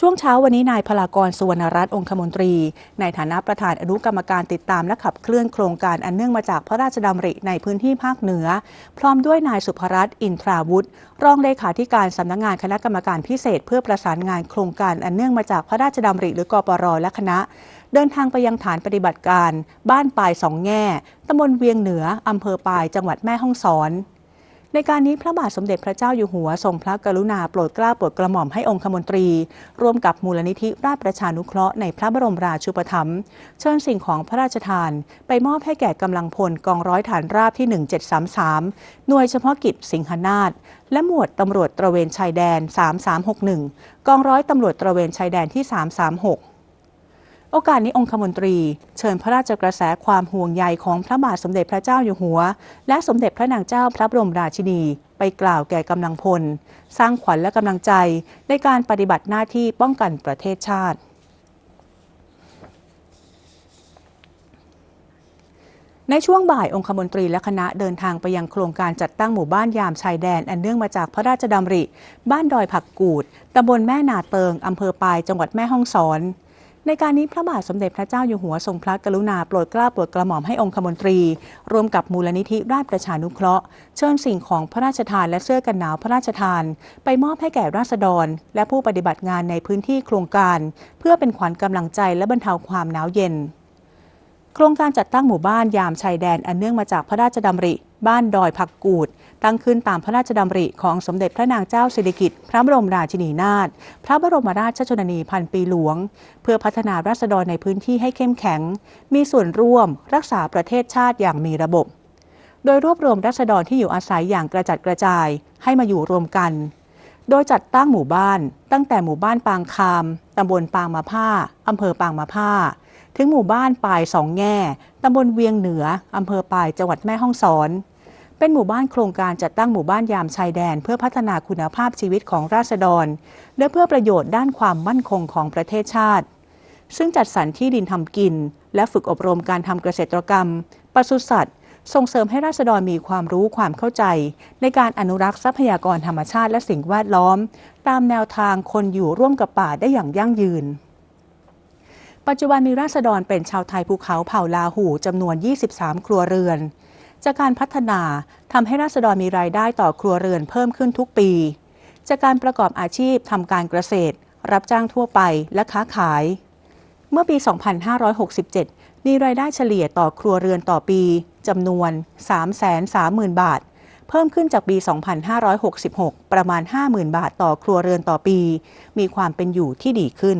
ช่วงเช้าวันนี้นายพลากรสุวรรณรัตน์องคมนตรี ในฐานะประธานอนุกรรมการติดตามและขับเคลื่อนโครงการอันเนื่องมาจากพระราชดำริในพื้นที่ภาคเหนือ พร้อมด้วยนายสุภรัตน์อินทราวุฒิรองเลขาธิการสำนักงานคณะกรรมการพิเศษ เพื่อประสานงานโครงการอันเนื่องมาจากพระราชดำริหรือกปรและคณะ เดินทางไปยังฐานปฏิบัติการ บ้านปายสองแง่ตำบลเวียงเหนืออำเภอปายจังหวัดแม่ฮ่องสอน ในการนี้พระบาทสมเด็จพระเจ้าอยู่หัวทรงพระกรุณาโปรดเกล้าโปรดกระหม่อมให้องคมนตรี ร่วมกับมูลนิธิราชประชานุเคราะห์ในพระบรมราชูปถัมภ์เชิญสิ่งของพระราชทาน ไปมอบให้แก่กำลังพลกองร้อยฐานราบที่ 1733 หน่วยเฉพาะกิจสิงหนาฏและหมวดตำรวจตระเวนชายแดน 3361 กองร้อยตำรวจตระเวนชายแดนที่ 336 โอกาสนี้องคมนตรี เชิญพระราชกระแสความห่วงใยของพระบาทสมเด็จพระเจ้าอยู่หัว และสมเด็จพระนางเจ้าพระบรมราชินี ไปกล่าวแก่กำลังพล สร้างขวัญและกำลังใจในการปฏิบัติหน้าที่ป้องกันประเทศชาติในช่วงบ่ายองคมนตรีและคณะเดินทางไปยังโครงการจัดตั้งหมู่บ้านยามชายแดน อันเนื่องมาจากพระราชดำริ บ้านดอยผักกูด ตำบลแม่นาเติง อำเภอปาย จังหวัดแม่ฮ่องสอน ในการนี้พระบาทสมเด็จพระเจ้าอยู่หัวทรงพระกรุณาโปรดเกล้าโปรดกระหม่อมให้องคมนตรี ร่วมกับมูลนิธิราชประชานุเคราะห์ เชิญสิ่งของพระราชทานและเสื้อกันหนาวพระราชทาน ไปมอบให้แก่ราษฎร และผู้ปฏิบัติงานในพื้นที่โครงการ เพื่อเป็นขวัญกำลังใจและบรรเทาความหนาวเย็น โครงการจัดตั้งหมู่บ้านยามชายแดนอันเนื่องมาจากพระราชดำริ บ้านดอยผักกูด ตั้งขึ้นตามพระราชดำริของสมเด็จพระนางเจ้าสิริกิติ์พระบรมราชินีนาถพระบรมราชชนนีพันปีหลวง เพื่อพัฒนาราษฎรในพื้นที่ให้เข้มแข็ง มีส่วนร่วม รักษาประเทศชาติอย่างมีระบบ โดยรวบรวมรัษฎรที่อยู่อาศัยอย่างกระจัดกระจาย ให้มาอยู่รวมกัน โดยจัดตั้งหมู่บ้าน ตั้งแต่หมู่บ้านปางคามตำบลปางมะผ้าอำเภอปางมะผ้า ถึงหมู่บ้านปายสองแง่ตำบลเวียงเหนืออำเภอปายจังหวัดแม่ฮ่องสอน เป็นหมู่บ้านโครงการจัดตั้งหมู่บ้านยามชายแดน เพื่อพัฒนาคุณภาพชีวิตของราษฎร และเพื่อประโยชน์ด้านความมั่นคงของประเทศชาติ ซึ่งจัดสรรที่ดินทำกิน และฝึกอบรมการทำเกษตรกรรมปศุสัตว์ส่งเสริมให้ราษฎรมีความรู้ความเข้าใจ ในการอนุรักษ์ทรัพยากรธรรมชาติและสิ่งแวดล้อม ตามแนวทางคนอยู่ร่วมกับป่าได้อย่างยั่งยืน ปัจจุบันมีราษฎรเป็นชาวไทยภูเขาเผ่าลาหูจำนวน 23 ครัวเรือน จากการพัฒนาทำให้ราษฎรมีรายได้ต่อครัวเรือนเพิ่มขึ้นทุกปี จากการประกอบอาชีพทำการเกษตร รับจ้างทั่วไปและค้าขาย เมื่อปี 2567 มีรายได้เฉลี่ยต่อครัวเรือนต่อปีจำนวน 330,000 บาท เพิ่มขึ้นจากปี 2566 ประมาณ 50,000 บาทต่อครัวเรือนต่อปี มีความเป็นอยู่ที่ดีขึ้น